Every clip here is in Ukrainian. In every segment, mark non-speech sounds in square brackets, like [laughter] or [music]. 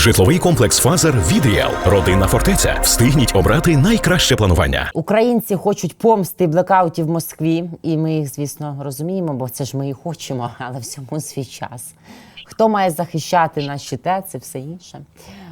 Житловий комплекс Фазер від. Родинна фортеця. Встигніть обрати найкраще планування. Українці хочуть помсти блекаутів в Москві, і ми їх, звісно, розуміємо, бо це ж ми і хочемо, [laughs] але всьому свій час. Хто має захищати наші те, це все інше.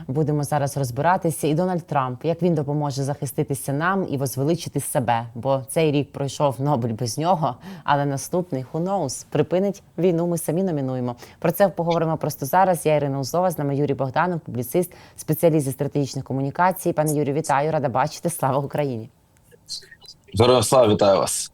Будемо зараз розбиратися. І Дональд Трамп, як він допоможе захиститися нам і возвеличити себе, бо цей рік пройшов Нобель без нього, але наступний who knows, припинить війну. Ми самі номінуємо. Про це поговоримо просто зараз. Я Ірина Узова, з нами Юрій Богданов, публіцист, спеціаліст зі стратегічних комунікацій. Пане Юрію, вітаю, рада бачити. Слава Україні! Героям слава вітаю вас.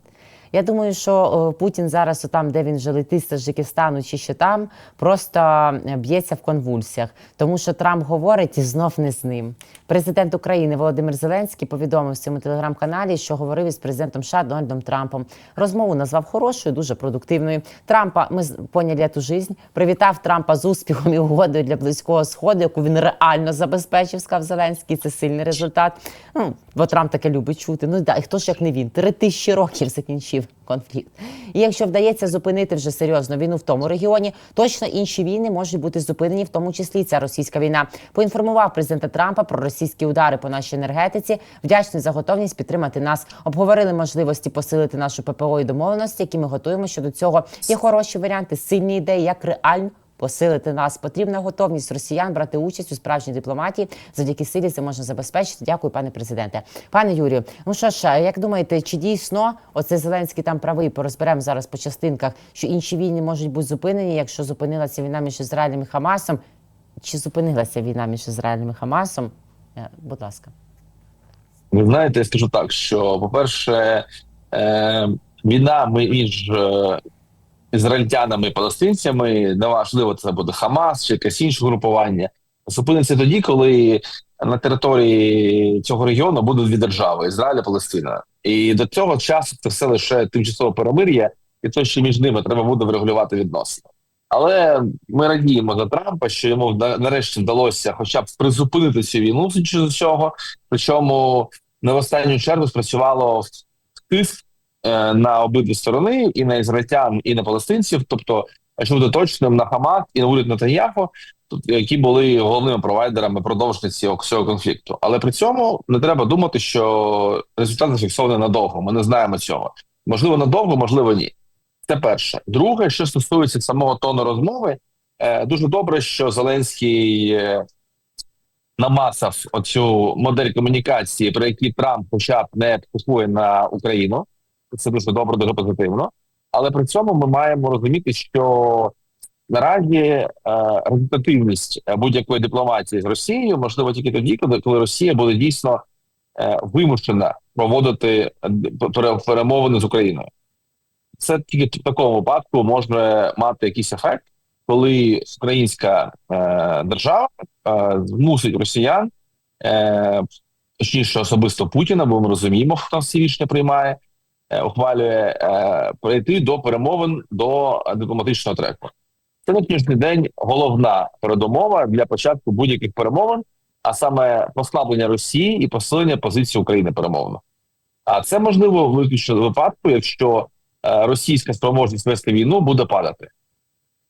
Я думаю, що Путін зараз, там, де він вже летить Таджикистану чи ще там, просто е, б'ється в конвульсіях, тому що Трамп говорить і знов не з ним. Президент України Володимир Зеленський повідомив в цьому телеграм-каналі, що говорив із президентом США Дональдом Трампом. Розмову назвав хорошою, дуже продуктивною. Трампа ми поняли цю жизнь. Привітав Трампа з успіхом і угодою для близького сходу, яку він реально забезпечив, сказав Зеленський. Це сильний результат. Ну бо Трамп таке любить чути. Ну да, і хто ж як не він? Три тисячі років закінчив конфлікт. І якщо вдається зупинити вже серйозно війну в тому регіоні, точно інші війни можуть бути зупинені, в тому числі ця російська війна. Поінформував президента Трампа про російські удари по нашій енергетиці. Вдячний за готовність підтримати нас. Обговорили можливості посилити нашу ППО і домовленості, які ми готуємо щодо цього. Є хороші варіанти, сильні ідеї, як реально. Посилити нас потрібна готовність росіян брати участь у справжній дипломатії. Завдяки силі це можна забезпечити. Дякую, пане президенте. Пане Юрію, ну що ж, як думаєте, чи дійсно оце Зеленський там правий? Порозберемо зараз по частинках, що інші війни можуть бути зупинені, якщо зупинилася війна між Ізраїлем і Хамасом? Чи зупинилася війна між Ізраїлем і Хамасом? Е, Будь ласка. Ви знаєте, я скажу так, що, по-перше, е, війна між е, ізраїльтянами і палестинцями, неважливо, це буде Хамас чи якесь інше групування, зупиниться тоді, коли на території цього регіону будуть дві держави Ізраїль і Палестина. І до цього часу це все лише тимчасове перемир'я, і то, що між ними треба буде врегулювати відносини. Але ми радіємо за Трампа, що йому на- нарешті вдалося хоча б призупинити цю війну з цього. Причому не в останню чергу спрацювало тиск е, на обидві сторони, і на ізраїльтян, і на палестинців. Тобто, якщо бути точним, на Хамас і на уряд Натаньяху, які були головними провайдерами продовження цього, цього конфлікту. Але при цьому не треба думати, що результат зафіксований надовго. Ми не знаємо цього. Можливо, надовго, можливо, ні. Це перше. Друге, що стосується самого тону розмови, е, дуже добре, що Зеленський е, намацав оцю модель комунікації, про який Трамп хоча б не купує на Україну. Це дуже добре, дуже позитивно. Але при цьому ми маємо розуміти, що наразі е, результативність будь-якої дипломатії з Росією можливо тільки тоді, коли, коли Росія буде дійсно е, вимушена проводити перемовини з Україною. Це тільки в такому випадку може мати якийсь ефект, коли українська е, держава е, змусить росіян, е, точніше особисто Путіна, бо ми розуміємо, хто всі рішення приймає, е, ухвалює е, прийти до перемовин до дипломатичного треку. Це на сьогоднішній день головна передумова для початку будь-яких перемовин, а саме послаблення Росії і посилення позиції України перемовно. А це можливо виключно випадку, якщо російська спроможність вести війну буде падати.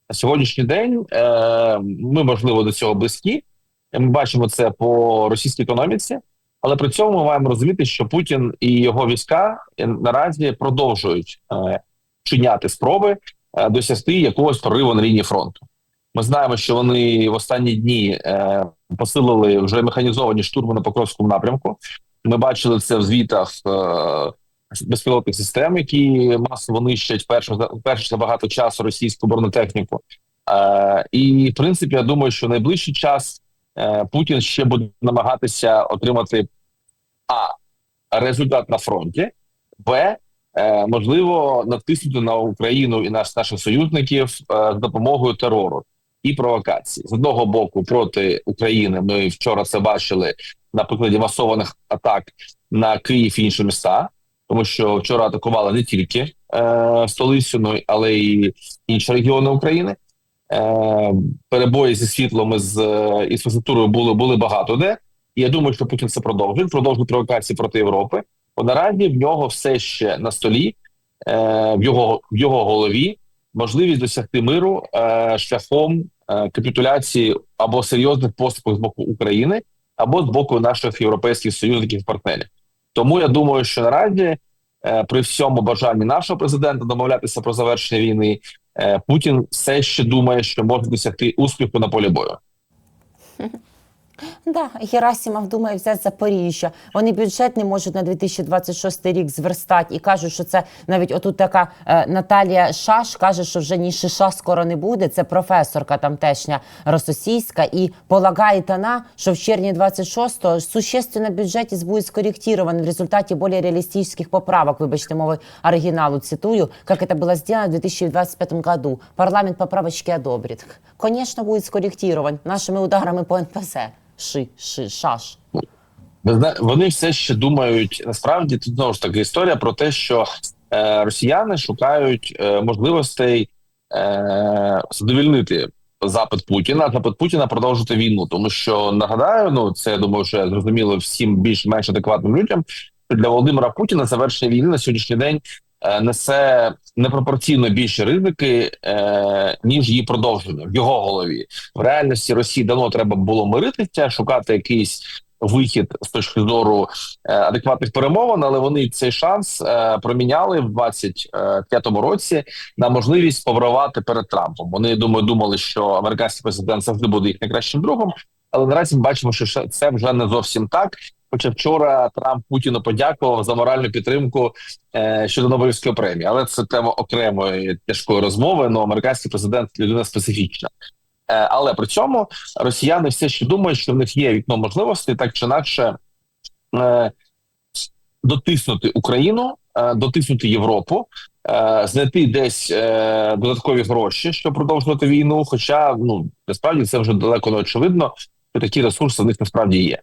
На сьогоднішній день е, ми, можливо, до цього близькі. Ми бачимо це по російській економіці, але при цьому ми маємо розуміти, що Путін і його війська е, наразі продовжують е, чиняти спроби е, досягти якогось прориву на лінії фронту. Ми знаємо, що вони в останні дні е, посилили вже механізовані штурми на Покровському напрямку. Ми бачили це в звітах е, безпілотних систем, які масово нищать перше перше за багато часу російську бронетехніку. Е, і в принципі, я думаю, що в найближчий час е, Путін ще буде намагатися отримати а результат на фронті, б е, можливо натиснути на Україну і наш наших союзників е, з допомогою терору і провокацій з одного боку проти України. Ми вчора це бачили на прикладі масованих атак на Київ і інші міста, тому що вчора атакували не тільки е, столицю, ну, але й інші регіони України. Е, перебої зі світлом з е, інфраструктурою були були багато де. І я думаю, що Путін це продовжить, продовжить провокації проти Європи. Бо наразі в нього все ще на столі, е, в його в його голові можливість досягти миру е, шляхом е, капітуляції або серйозних поступок з боку України, або з боку наших європейських союзників партнерів. Тому я думаю, що наразі е, при всьому бажанні нашого президента домовлятися про завершення війни, е, Путін все ще думає, що може досягти успіху на полі бою. [laughs] Да, Герасимов думає взяти Запоріжжя. Вони бюджет не можуть на 2026 рік зверстати і кажуть, що це навіть отут така е, Наталія Шаш каже, що вже ні шиша скоро не буде. Це професорка тамтешня російська, і полагає вона, що в червні 26-го существенно бюджет буде скорректирован в результаті більш реалістичних поправок. Вибачте, мови оригіналу цитую, як це було зроблено в 2025 году. Парламент поправочки одобрит. Конечно, буде скорректирован нашими ударами по НПЗ. Ши, ши, шаш. Вони все ще думають насправді тут знову ж таки історія про те, що е, росіяни шукають е, можливостей е, задовільнити запит Путіна, запит Путіна продовжити війну. Тому що нагадаю, ну це я думаю, що зрозуміло всім більш-менш адекватним людям. що Для Володимира Путіна завершення війни на сьогоднішній день несе непропорційно більше ризики, е, ніж її продовження в його голові. В реальності Росії давно треба було миритися, шукати якийсь вихід з точки зору е, адекватних перемовин, але вони цей шанс е, проміняли в 25-му році на можливість повривати перед Трампом. Вони думаю, думали, що американський президент завжди буде їх найкращим другом. Але наразі ми бачимо, що це вже не зовсім так. Хоча вчора Трамп Путіну подякував за моральну підтримку е, щодо Нобелівської премії, але це тема окремої тяжкої розмови. Ну американський президент людина специфічна. Е, але при цьому росіяни все ще думають, що в них є вікно можливостей так чи інакше е, дотиснути Україну, е, дотиснути Європу, е, знайти десь е, додаткові гроші, щоб продовжувати війну. Хоча ну насправді це вже далеко не очевидно, що такі ресурси в них насправді є.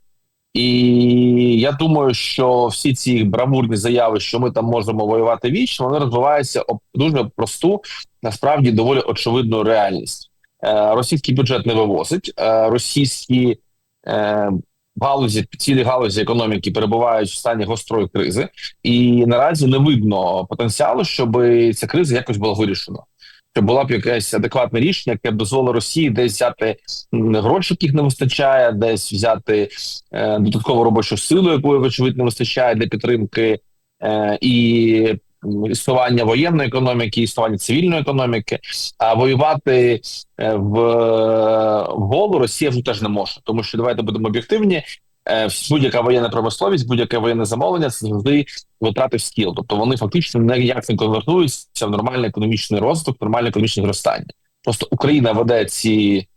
І я думаю, що всі ці бравурні заяви, що ми там можемо воювати вічно, вони розвиваються об дуже просту, насправді доволі очевидну реальність. Е, Російський бюджет не вивозить, е, російські е, галузі, цілі галузі економіки перебувають в стані гострої кризи, і наразі не видно потенціалу, щоб ця криза якось була вирішена. Щоб була б якесь адекватне рішення, яке б дозволило Росії десь взяти гроші, яких не вистачає, десь взяти е, додаткову робочу силу, якої вочевидь не вистачає для підтримки е, і існування воєнної економіки, існування цивільної економіки. А воювати е, в голу Росія вже теж не може, тому що давайте будемо об'єктивні. Е, Будь-яка воєнна промисловість, будь-яке воєнне замовлення це завжди витрати в скіл. Тобто вони фактично ніяк не конвертуються в нормальний економічний розвиток, нормальне економічне зростання. Просто Україна веде ці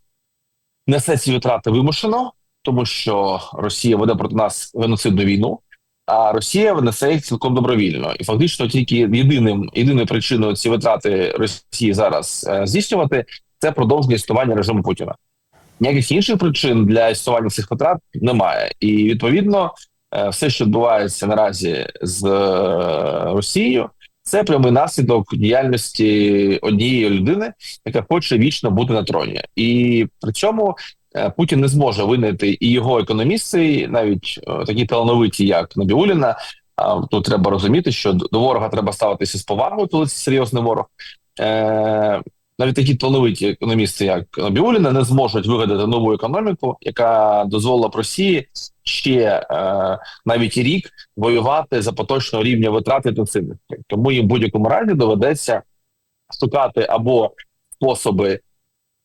несе ці витрати вимушено, тому що Росія веде проти нас геноцидну війну, а Росія несе їх цілком добровільно. І фактично тільки єдиним єдиною причиною ці витрати Росії зараз е, здійснювати це продовження існування режиму Путіна. Ніяких інших причин для існування цих витрат немає, і відповідно е, все, що відбувається наразі з е, Росією, це прямий наслідок діяльності однієї людини, яка хоче вічно бути на троні, і при цьому е, Путін не зможе винайти і його економісти, навіть такі талановиті, як Набіуліна. А тут треба розуміти, що до ворога треба ставитися з повагою, коли це серйозний ворог. Навіть такі талановиті економісти, як Набіуліна, не зможуть вигадати нову економіку, яка дозволила б Росії ще е, навіть рік воювати за поточного рівня витрат інтенсивності. Тому їм в будь-якому разі доведеться шукати або способи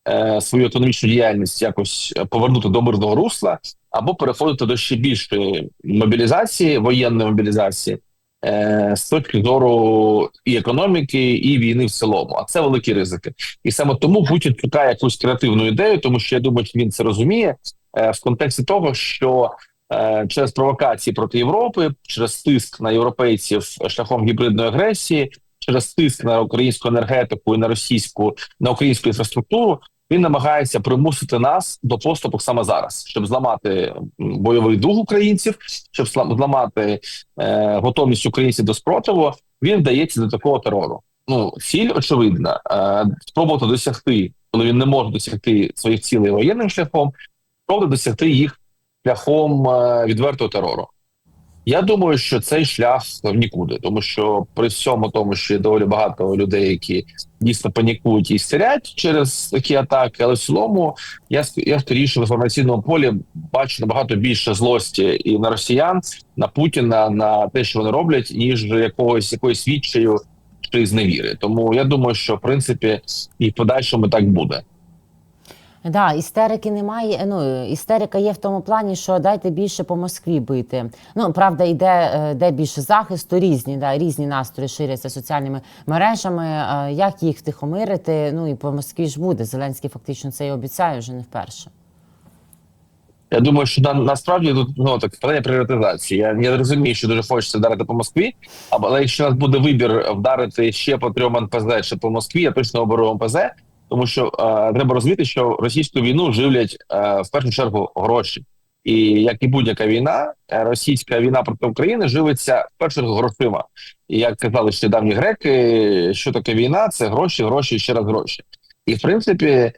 е, свою економічну діяльність якось повернути до мирного русла, або переходити до ще більшої мобілізації, воєнної мобілізації. Е, З точки зору і економіки, і війни в цілому, а це великі ризики, і саме тому Путін шукає якусь креативну ідею, тому що я думаю, що він це розуміє е, в контексті того, що е, через провокації проти Європи, через тиск на європейців шляхом гібридної агресії, через тиск на українську енергетику і на російську на українську інфраструктуру. Він намагається примусити нас до поступок саме зараз, щоб зламати бойовий дух українців, щоб зла- зламати е, готовність українців до спротиву. Він вдається до такого терору. Ну ціль очевидна: е, спробувати досягти, коли він не може досягти своїх цілей воєнним шляхом, спробувати досягти їх шляхом е, відвертого терору. Я думаю, що цей шлях в нікуди, тому що при всьому тому, що є доволі багато людей, які дійсно панікують і істерять через такі атаки, але в цілому я я скоріше в інформаційному полі бачу набагато більше злості і на росіян, на Путіна, на те, що вони роблять, ніж якогось якоїсь відчаю чи зневіри. Тому я думаю, що в принципі і в подальшому так буде. Да, істерики немає. Ну істерика є в тому плані, що дайте більше по Москві бити. Ну правда, йде е, де більше захисту, різні, да, різні настрої ширяться соціальними мережами. Е, Як їх втихомирити? Ну і по Москві ж буде. Зеленський фактично це і обіцяє вже не вперше. Я думаю, що на, насправді тут ну так питання пріоритизації. Я, я розумію, що дуже хочеться вдарити по Москві, але якщо у нас буде вибір вдарити ще по трьом НПЗ чи по Москві, я точно оберу НПЗ, тому що е, треба розуміти, що російську війну живлять е, в першу чергу гроші. І як і будь-яка війна, е, російська війна проти України живиться в першу чергу грошима. І як казали ще давні греки, що таке війна? Це гроші, гроші ще раз гроші. І в принципі, е,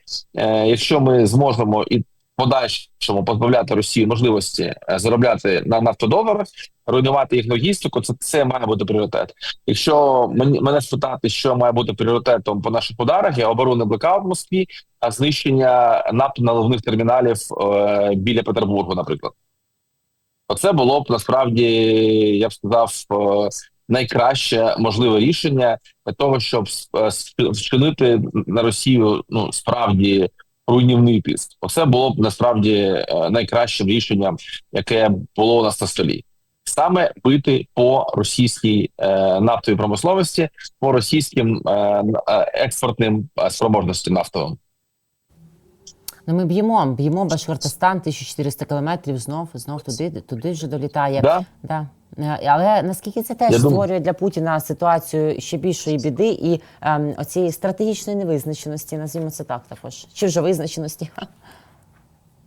якщо ми зможемо і подальшому позбавляти Росію можливості е, заробляти на нафтодоларах, руйнувати їх логістику, це, це має бути пріоритет. Якщо мені мене спитати, що має бути пріоритетом по наших ударах, я оберу не блекаут в Москві, а знищення нафтоналивних терміналів е, біля Петербургу, наприклад. Оце було б насправді, я б сказав, е, найкраще можливе рішення для того, щоб е, вчинити на Росію ну справді руйнівний тиск. Оце було б насправді е, найкращим рішенням, яке було у нас на столі. Саме бити по російській е, нафтовій промисловості, по російським е, експортним спроможностям нафтовим. Ну ми б'ємо, б'ємо Башкортостан, 1400 кілометрів, знов, знов туди, туди вже долітає. Да? Да. Е, Але наскільки це теж Я думаю- створює для Путіна ситуацію ще більшої біди і ем, оцієї стратегічної невизначеності, назвімо це так також. Чи вже визначеності?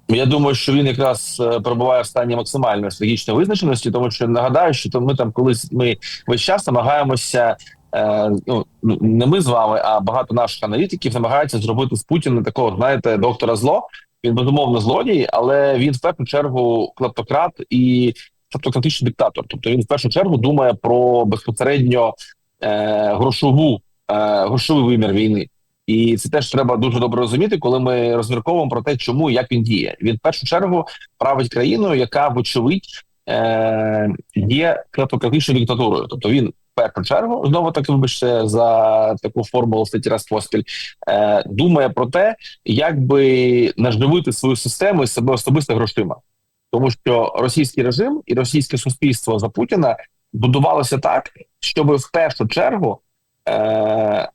Я думаю, що він якраз е, перебуває в стані максимальної стратегічної визначеності, тому що нагадаю, що то ми там колись ми весь час намагаємося. Е, ну не ми з вами, а багато наших аналітиків намагаються зробити з Путіна такого, знаєте, доктора зло. Він безумовно злодій, але він в першу чергу клептократ і клептократичний диктатор. Тобто він в першу чергу думає про безпосередньо е, грошову е, грошовий вимір війни. І це теж треба дуже добре розуміти, коли ми розмірковуємо про те, чому і як він діє. Він в першу чергу править країною, яка вочевидь е, є клептократичною диктатурою. Тобто він першу чергу знову таки вибачте за таку формулу статті е, думає про те, як би наживити свою систему і себе особисто грошима, тому що російський режим і російське суспільство за Путіна будувалося так, щоб в першу чергу. Е,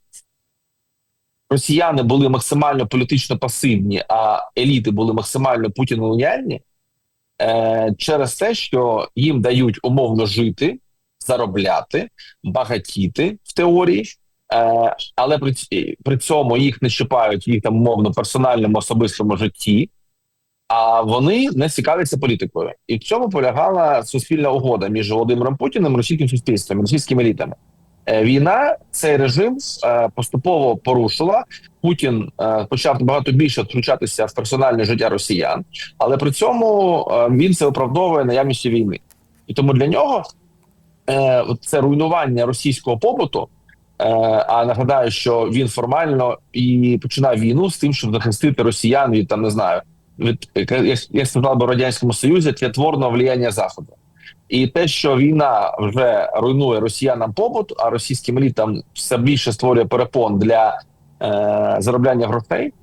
росіяни були максимально політично пасивні, а еліти були максимально путінолояльні, е, через те, що їм дають умовно жити, заробляти, багатіти в теорії, е, але при, при цьому їх не чіпають їх там умовно персональному особистому житті. А вони не цікавляться політикою, і в цьому полягала суспільна угода між Володимиром Путіним і російським суспільством, російськими елітами. Е, Війна цей режим е, поступово порушила. Путін е, почав набагато більше втручатися в персональне життя росіян, але при цьому він це оправдовує наявністю війни, і тому для нього е, це руйнування російського побуту. Е, а нагадаю, що він формально і починав війну з тим, щоб захистити росіян від там не знаю від як, сказав би радянському союзі тлетворного влияння заходу. І те, що війна вже руйнує росіянам побут, а російським елітам все більше створює перепон для е, заробляння грошей,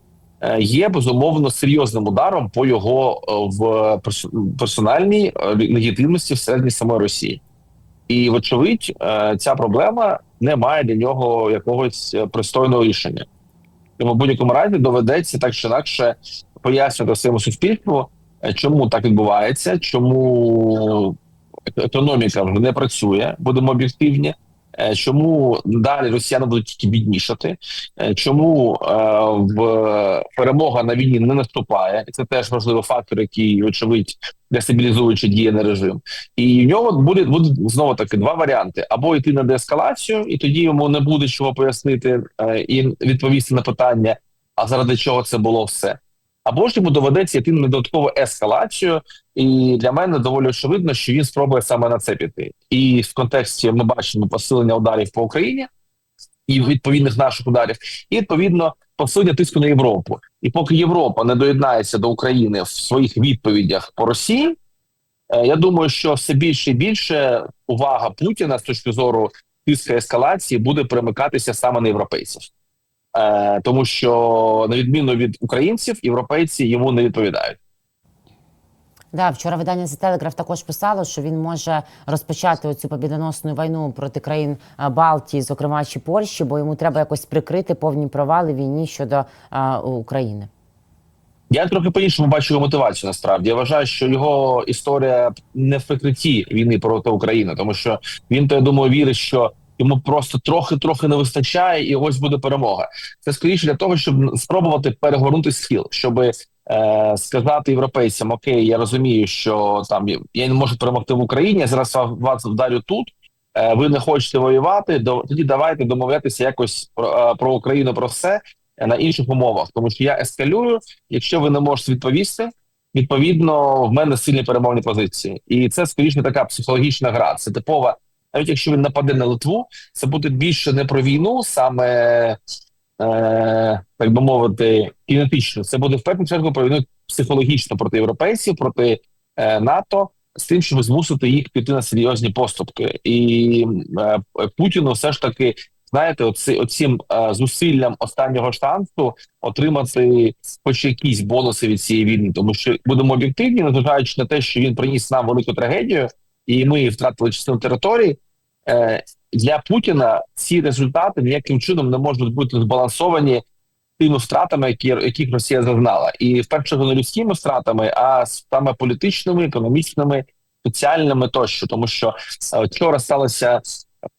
е, є безумовно серйозним ударом по його е, в персональній легітимності всередині самої Росії. І, вочевидь, е, ця проблема не має для нього якогось е, пристойного рішення. Тому в будь-якому разі доведеться так чи інакше пояснювати своєму суспільству, е, чому так відбувається, чому економіка вже не працює, будемо об'єктивні. Е, Чому далі росіяни будуть тільки біднішати? е, Чому е, в перемога на війні не наступає? Це теж важливий фактор, який очевидь дестабілізуючи діє на режим. І в нього буде буде знову таки два варіанти: або йти на деескалацію, і тоді йому не буде чого пояснити і відповісти на питання, а заради чого це було все. Або ж йому доведеться йти на додаткову ескалацію. І для мене доволі очевидно, що він спробує саме на це піти. І в контексті ми бачимо посилення ударів по Україні і відповідних наших ударів, і відповідно посилення тиску на Європу. І поки Європа не доєднається до України в своїх відповідях по Росії, е, я думаю, що все більше і більше увага Путіна з точки зору тиска ескалації буде перемикатися саме на європейців, е, тому що на відміну від українців, європейці йому не відповідають. Да, вчора видання The Telegraph також писало, що він може розпочати оцю побідоносну війну проти країн Балтії, зокрема чи Польщі, бо йому треба якось прикрити повні провали війні щодо а, України. Я трохи по-іншому бачу його мотивацію. Насправді я вважаю, що його історія не в прикритті війни проти України, тому що він то я думаю вірить, що йому просто трохи-трохи не вистачає, і ось буде перемога. Це скоріше для того, щоб спробувати перегорнути схил, щоб е, сказати європейцям: Окей, я розумію, що там я не можу перемогти в Україні. Я зараз вас вдарю тут. Е, ви не хочете воювати, до тоді давайте домовлятися якось про, е, про Україну про все е, на інших умовах, тому що я ескалюю. Якщо ви не можете відповісти, відповідно в мене сильні перемовні позиції, і це скоріше така психологічна гра. Це типова, навіть якщо він нападе на Литву, це буде більше не про війну, саме е, так би мовити, кінетично. Це буде в першу чергу про війну психологічно проти європейців, проти е, НАТО. З тим, щоб змусити їх піти на серйозні поступки, і е, Путіну все ж таки знаєте, оці, оцім е, зусиллям останнього шансу отримати хоч якісь бонуси від цієї війни, тому що будемо об'єктивні, незважаючи на те, що він приніс нам велику трагедію, і ми втратили частину території. Е, для Путіна ці результати ніяким чином не можуть бути збалансовані тими втратами, які яких Росія зазнала, і в чергу не людськими втратами, а саме політичними, економічними, соціальними тощо, тому що е, вчора сталося.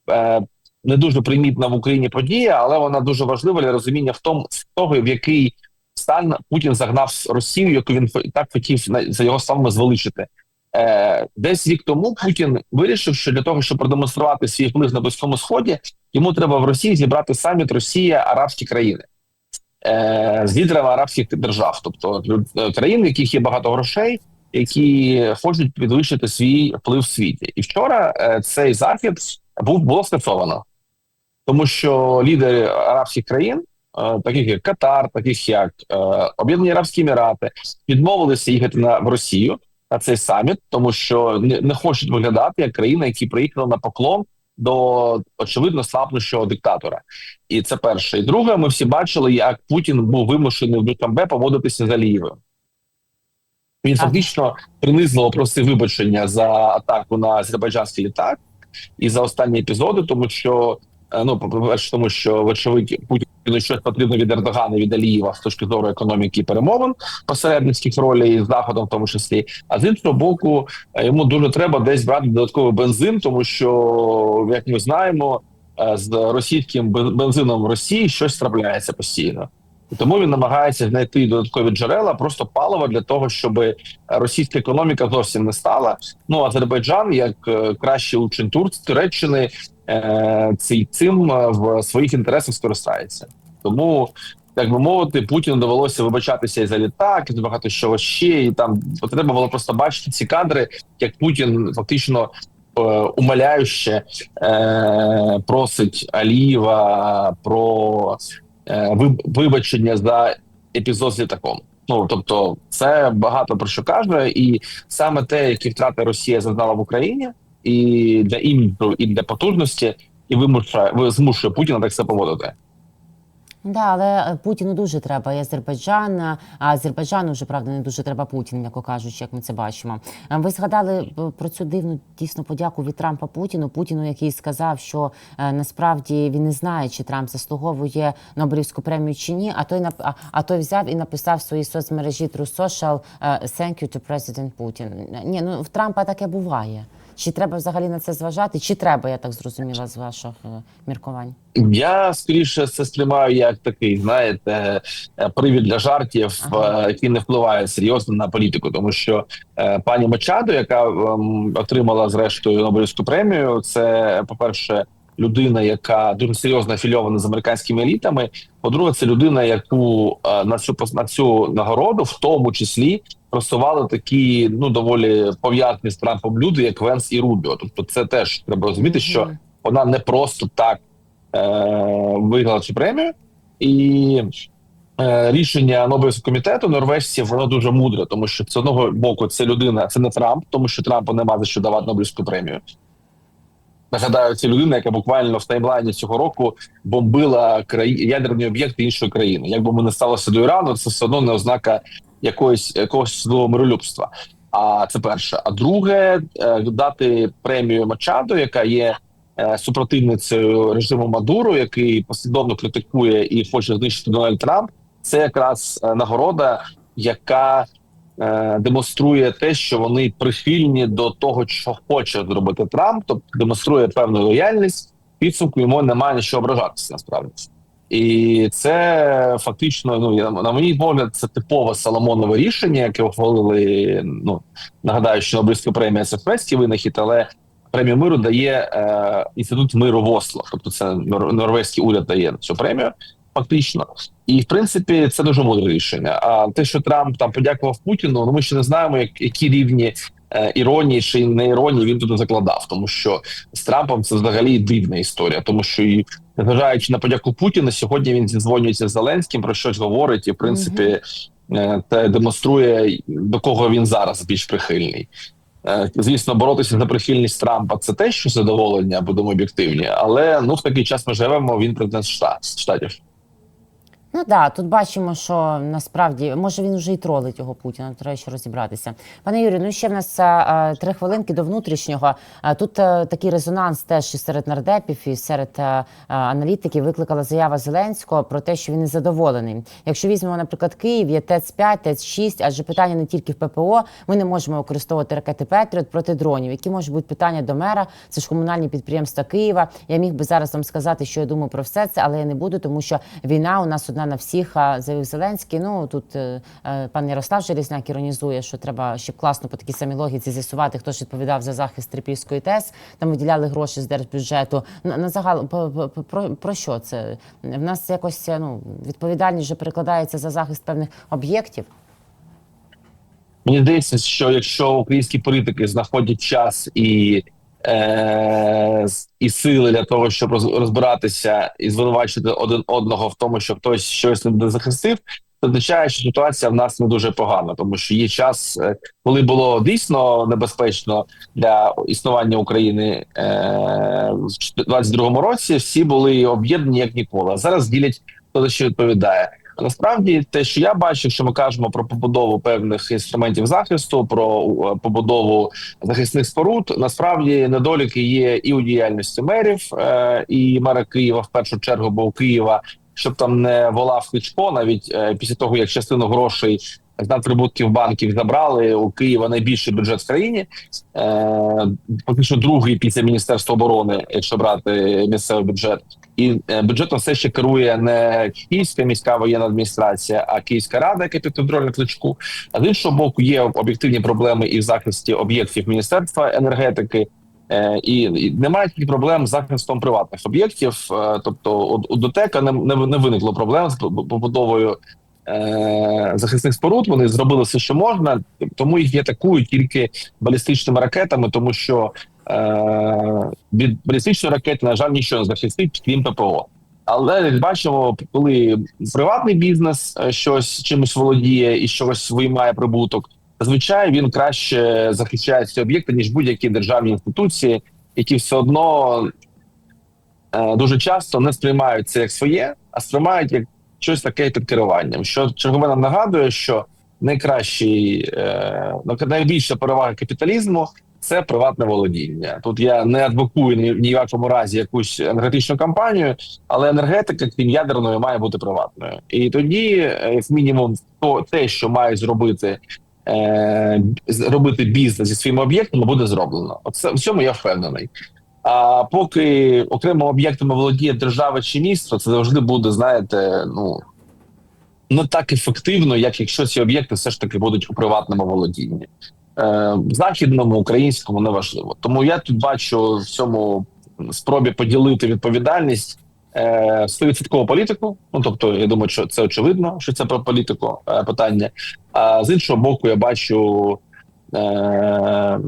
Е, не дуже примітна в Україні подія, але вона дуже важлива для розуміння в тому того, в який стан Путін загнав Росію, яку він так хотів за його словами звеличити. Е, Десь рік тому Путін вирішив, що для того, щоб продемонструвати свій вплив на близькому сході, йому треба в Росії зібрати саміт Росія, арабські країни е, з лідерами арабських держав, тобто країн, в яких є багато грошей, які хочуть підвищити свій вплив в світі. І вчора е, цей захід був було скасовано. Тому що лідери арабських країн, е, таких як Катар, таких як е, Об'єднані Арабські Емірати, відмовилися їхати на в Росію на цей саміт, тому що не, не хочуть виглядати як країна, які приїхали на поклон до очевидно слабнущого диктатора, і це перше. І друге, ми всі бачили, як Путін був вимушений в Дукамбе поводитися з Алієвим. Він фактично принизливо просив вибачення за атаку на азербайджанський літак і за останні епізоди, тому що Е, ну по-перше, тому що вочевидь Путіну щось потрібно від Ердогана від Алієва з точки зору економіки і перемовин посередницьких ролей з заходом, в тому числі. А з іншого боку, е, йому дуже треба десь брати додатковий бензин, тому що як ми знаємо, е, з російським бензином в Росії щось трапляється постійно. І тому він намагається знайти додаткові джерела, просто паливо для того, щоб російська економіка зовсім не стала. Ну Азербайджан, як кращий учень Туреччини, Е, цей цим е, в своїх інтересах скористається. Тому, як би мовити, Путіну довелося вибачатися і за літак, і багато що ще, і там треба було просто бачити ці кадри, як Путін фактично е, умоляюще е, просить Алієва про е, вибачення за епізод з літаком. Ну тобто, це багато про що каже, і саме те, які втрати Росія зазнала в Україні і для іміджу, і для потужності, і вимушує змушує Путіна так себе поводити. Да, але Путіну дуже треба і Азербайджан, а Азербайджану вже правда не дуже треба Путін, м'яко кажучи, як ми це бачимо. Ви згадали про цю дивну дійсно подяку від Трампа Путіну. Путіну, який сказав, що е, насправді він не знає, чи Трамп заслуговує Нобелівську премію чи ні. А той а, а той взяв і написав в своїй соцмережі True Social «Thank you to President Putin». Ні, ну в Трампа таке буває. Чи треба взагалі на це зважати? Чи треба, я так зрозуміла з ваших е, міркувань? Я скоріше це сприймаю як такий, знаєте, е, привід для жартів, ага. Е, який не впливає серйозно на політику, тому що пані Мачадо, яка е, отримала зрештою Нобелівську премію, це по перше. Людина, яка дуже серйозно афільована з американськими елітами. По-друге, це людина, яку е, на цю на цю нагороду, в тому числі, просували такі ну доволі пов'язані з Трампом люди, як Венс і Рубіо. Тобто, це теж треба розуміти, що вона не просто так е, виграла цю премію, і е, рішення Нобелівського комітету норвежців воно дуже мудре, тому що з одного боку це людина, це не Трамп, тому що Трампу нема за що давати Нобелівську премію. Нагадаю, це людина, яка буквально в таймлайні цього року бомбила краї... ядерні об'єкти іншої країни. Якби ми не сталося до Ірану, це все одно не ознака якоїсь якогось судового миролюбства. А це перше. А друге, е, дати премію Мачадо, яка є е, супротивницею режиму Мадуру, який послідовно критикує і хоче знищити Дональд Трамп. Це якраз е, нагорода, яка демонструє те, що вони прихильні до того, що хоче зробити Трамп, тобто демонструє певну лояльність. Підсумку йому немає на що ображатися насправді. І це фактично, ну я- на мій погляд, це типове Соломонове рішення, яке ухвалили. Ну нагадаю, що Нобелівська премія це фрестський винахід, але премію миру дає е, інститут миру в Осло. Тобто, це нор- норвезький уряд дає цю премію, фактично. І в принципі це дуже мудре рішення. А те, що Трамп там подякував Путіну, ну ми ще не знаємо, як, які рівні е, іронії чи не іронії він туди закладав, тому що з Трампом це взагалі дивна історія, тому що і незважаючи на подяку Путіна, сьогодні він зідзвонюється з Зеленським про щось говорить, і в принципі е, це демонструє до кого він зараз більш прихильний. Е, Звісно, боротися за прихильність Трампа це те, що задоволення, будемо об'єктивні, але ну в такий час ми живемо. Він президент Штат- штатів. Ну да, тут бачимо, що насправді може він вже і тролить його Путіна. Треба ще розібратися. Пане Юрію, ну ще в нас е, три хвилинки до внутрішнього. Е, тут е, такий резонанс теж і серед нардепів, і серед е, е, аналітиків викликала заява Зеленського про те, що він не задоволений. Якщо візьмемо, наприклад, Київ, є ТЕЦ 5 ТЕЦ 6 адже питання не тільки в ППО. Ми не можемо використовувати ракети Петріот проти дронів. Які можуть бути питання до мера? Це ж комунальні підприємства Києва. Я міг би зараз вам сказати, що я думаю про все це, але я не буду, тому що війна у нас одна на всіх, а, заявив Зеленський. Ну тут е, е, пан Ярослав Железняк іронізує, що треба ще класно по такій самій логіці з'ясувати, хто ж відповідав за захист Трипільської ТЕС. Там виділяли гроші з держбюджету. На, на загал по- про, про що це? В нас якось е, ну відповідальність вже перекладається за захист певних об'єктів. Мені здається, що якщо українські політики знаходять час і, е, і сили для того, щоб роз- розбиратися і звинувачити один одного в тому, що хтось щось не захистив, означає, що ситуація в нас не дуже погана, тому що є час, е, коли було дійсно небезпечно для існування України е, в 22-му році. Всі були об'єднані як ніколи. А зараз ділять хто за що відповідає. Насправді, те, що я бачу, що ми кажемо про побудову певних інструментів захисту, про е, побудову захисних споруд, насправді недоліки є і у діяльності мерів, е, і мера Києва в першу чергу, бо у Києва, щоб там не волав Кличко, навіть е, після того як частину грошей з надприбутків банків забрали у Києва найбільший бюджет в країні. Фактично другий після міністерства оборони, якщо брати місцевий бюджет, і е, бюджетом все ще керує не Київська міська воєнна адміністрація, а Київська рада, яка під контролем кличку. А з іншого боку, є об'єктивні проблеми і в захисті об'єктів міністерства енергетики. Е, І, немає тільки проблем з захистом приватних об'єктів. Е, Тобто, у, ДОТЕКа не, не, не виникло проблем з побудовою е, захисних споруд. Вони зробили все, що можна, тому їх атакують тільки балістичними ракетами, тому що від балістичної ракети, на жаль, нічого не захистить, крім ППО. Але бачимо, коли приватний бізнес е, щось чимось володіє і щось виймає прибуток, зазвичай він краще захищає ці об'єкти ніж будь-які державні інституції, які все одно е, дуже часто не сприймають це як своє, а сприймають як щось таке під керуванням. Що чергове нам нагадує, що найкращий е, найбільша перевага капіталізму це приватне володіння. Тут я не адвокую ні, ні в якому разі якусь енергетичну компанію, але енергетика, крім ядерної, має бути приватною. І тоді, е, як мінімум, то те, що має зробити. е, бізнес зі своїми об'єктами буде зроблено. Оце в цьому я впевнений. А поки окремими об'єктами володіє держава чи місто, це завжди буде, знаєте, ну не так ефективно, як якщо ці об'єкти все ж таки будуть у приватному володінні. Е, західному, українському неважливо. Тому я тут бачу в цьому спробі поділити відповідальність е, стовідсоткову політику. Ну тобто, я думаю, що це очевидно, що це про політику е, питання. А з іншого боку, я бачу е,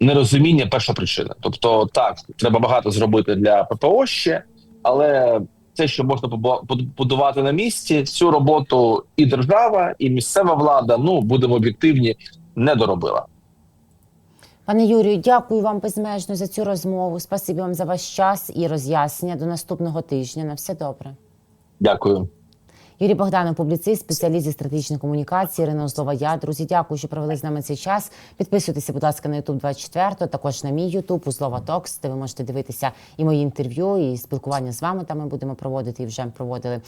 нерозуміння перша причина. Тобто, так, треба багато зробити для ППО ще, але те, що можна побудувати на місці, цю роботу і держава, і місцева влада, ну будемо об'єктивні, не доробила. Пане Юрію, дякую вам безмежно за цю розмову. Спасибі вам за ваш час і роз'яснення. До наступного тижня. На все добре. Дякую. Юрій Богданов, публіцист, спеціаліст зі стратегічної комунікації, Ірина Озлова. Я друзі, дякую, що провели з нами цей час. Підписуйтеся, будь ласка, на YouTube 24, також на мій YouTube, Узлова Токс, де ви можете дивитися і мої інтерв'ю, і спілкування з вами. Там ми будемо проводити і вже проводили.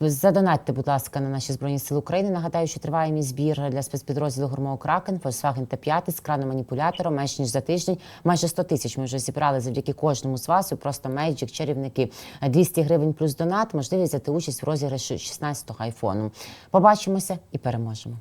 Задонатьте, будь ласка, на наші збройні сили України. Нагадаю, що триває мій збір для спецпідрозділу Гурмов Кракен, Volkswagen Т5 з краном-маніпулятором. Менш ніж за тиждень, майже 100 тисяч. Ми вже зібрали завдяки кожному з вас. Просто мейджик, чарівники. 200 гривень плюс донат. Можливість взяти участь в розіграші 16-го айфону. Побачимося і переможемо.